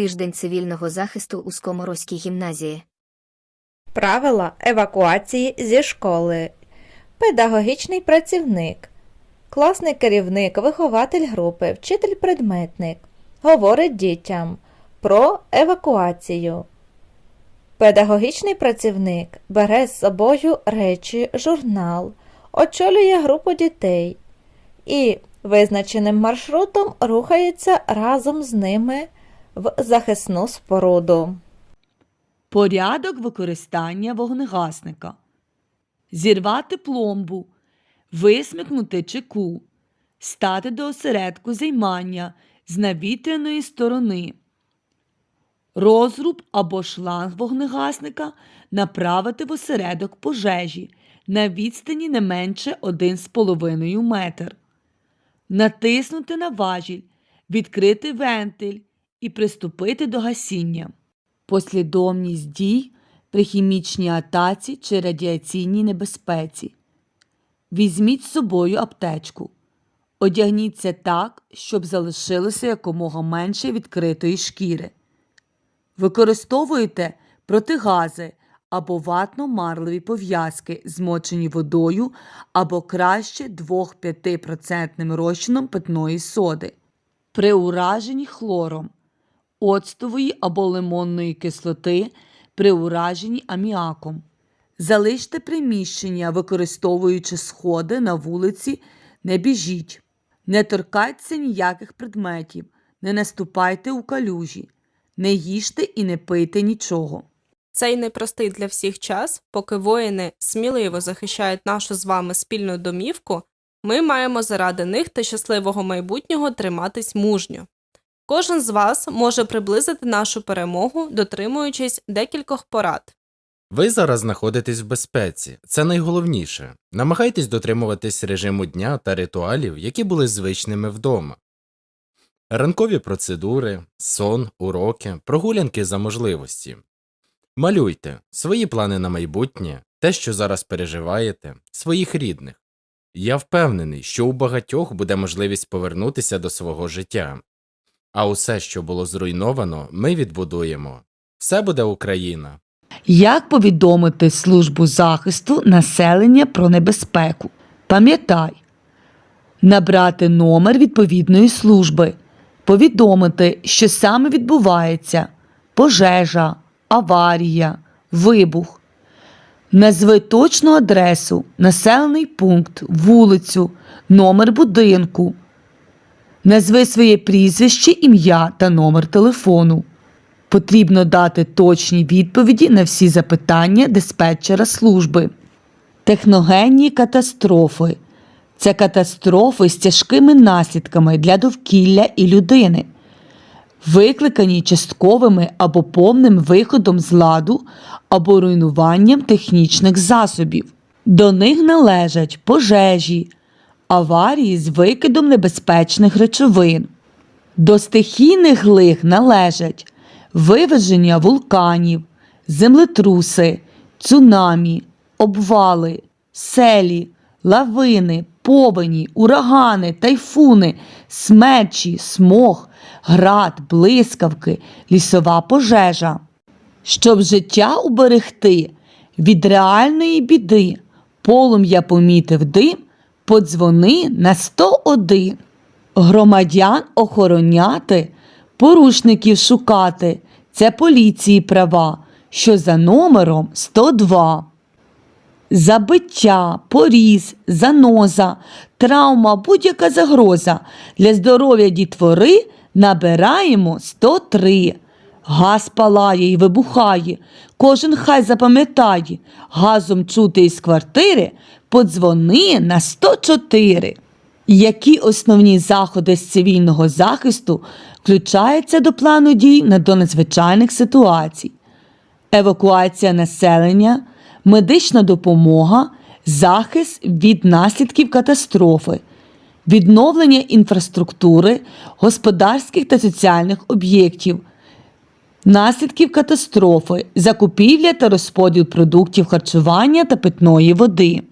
Тиждень цивільного захисту у Скоморозькій гімназії. Правила евакуації зі школи. Педагогічний працівник. Класний керівник, вихователь групи, вчитель-предметник. Говорить дітям про евакуацію. Педагогічний працівник бере з собою речі, журнал, очолює групу дітей і визначеним маршрутом рухається разом з ними в захисну споруду. Порядок використання вогнегасника. Зірвати пломбу, висмикнути чеку, стати до осередку займання з навітряної сторони. Розруб або шланг вогнегасника направити в осередок пожежі на відстані не менше 1,5 метр. Натиснути на важіль, відкрити вентиль і приступити до гасіння. Послідовність дій при хімічній атаці чи радіаційній небезпеці. Візьміть з собою аптечку. Одягніться так, щоб залишилося якомога менше відкритої шкіри. Використовуйте протигази або ватно-марливі пов'язки, змочені водою або краще 2-5% розчином питної соди. При ураженні хлором оцтової або лимонної кислоти при ураженні аміаком. Залиште приміщення, використовуючи сходи на вулиці, не біжіть. Не торкайтеся ніяких предметів, не наступайте у калюжі, не їжте і не пийте нічого. Цей непростий для всіх час, поки воїни сміливо захищають нашу з вами спільну домівку, ми маємо заради них та щасливого майбутнього триматись мужньо. Кожен з вас може приблизити нашу перемогу, дотримуючись декількох порад. Ви зараз знаходитесь в безпеці. Це найголовніше. Намагайтесь дотримуватись режиму дня та ритуалів, які були звичними вдома. Ранкові процедури, сон, уроки, прогулянки за можливості. Малюйте свої плани на майбутнє, те, що зараз переживаєте, своїх рідних. Я впевнений, що у багатьох буде можливість повернутися до свого життя. А усе, що було зруйновано, ми відбудуємо. Все буде Україна. Як повідомити службу захисту населення про небезпеку? Пам'ятай, набрати номер відповідної служби, повідомити, що саме відбувається пожежа, аварія, вибух. Назви точну адресу, населений пункт, вулицю, номер будинку. Назви своє прізвище, ім'я та номер телефону. Потрібно дати точні відповіді на всі запитання диспетчера служби. Техногенні катастрофи це катастрофи з тяжкими наслідками для довкілля і людини, викликані частковими або повним виходом з ладу або руйнуванням технічних засобів. До них належать пожежі, аварії з викидом небезпечних речовин. До стихійних лих належать виверження вулканів, землетруси, цунамі, обвали, селі, лавини, повені, урагани, тайфуни, смерчі, смог, град, блискавки, лісова пожежа. Щоб життя уберегти від реальної біди, полум'я помітив дим, подзвони на 101. Громадян охороняти, порушників шукати це поліції права, що за номером 102. Забиття, поріз, заноза, травма, будь-яка загроза для здоров'я дітвори набираємо 103. Газ палає і вибухає. Кожен хай запам'ятає, газом чути із квартири подзвони на 104. Які основні заходи з цивільного захисту включаються до плану дій на до надзвичайних ситуацій? Евакуація населення, медична допомога, захист від наслідків катастрофи, відновлення інфраструктури, господарських та соціальних об'єктів, наслідків катастрофи, закупівля та розподіл продуктів харчування та питної води.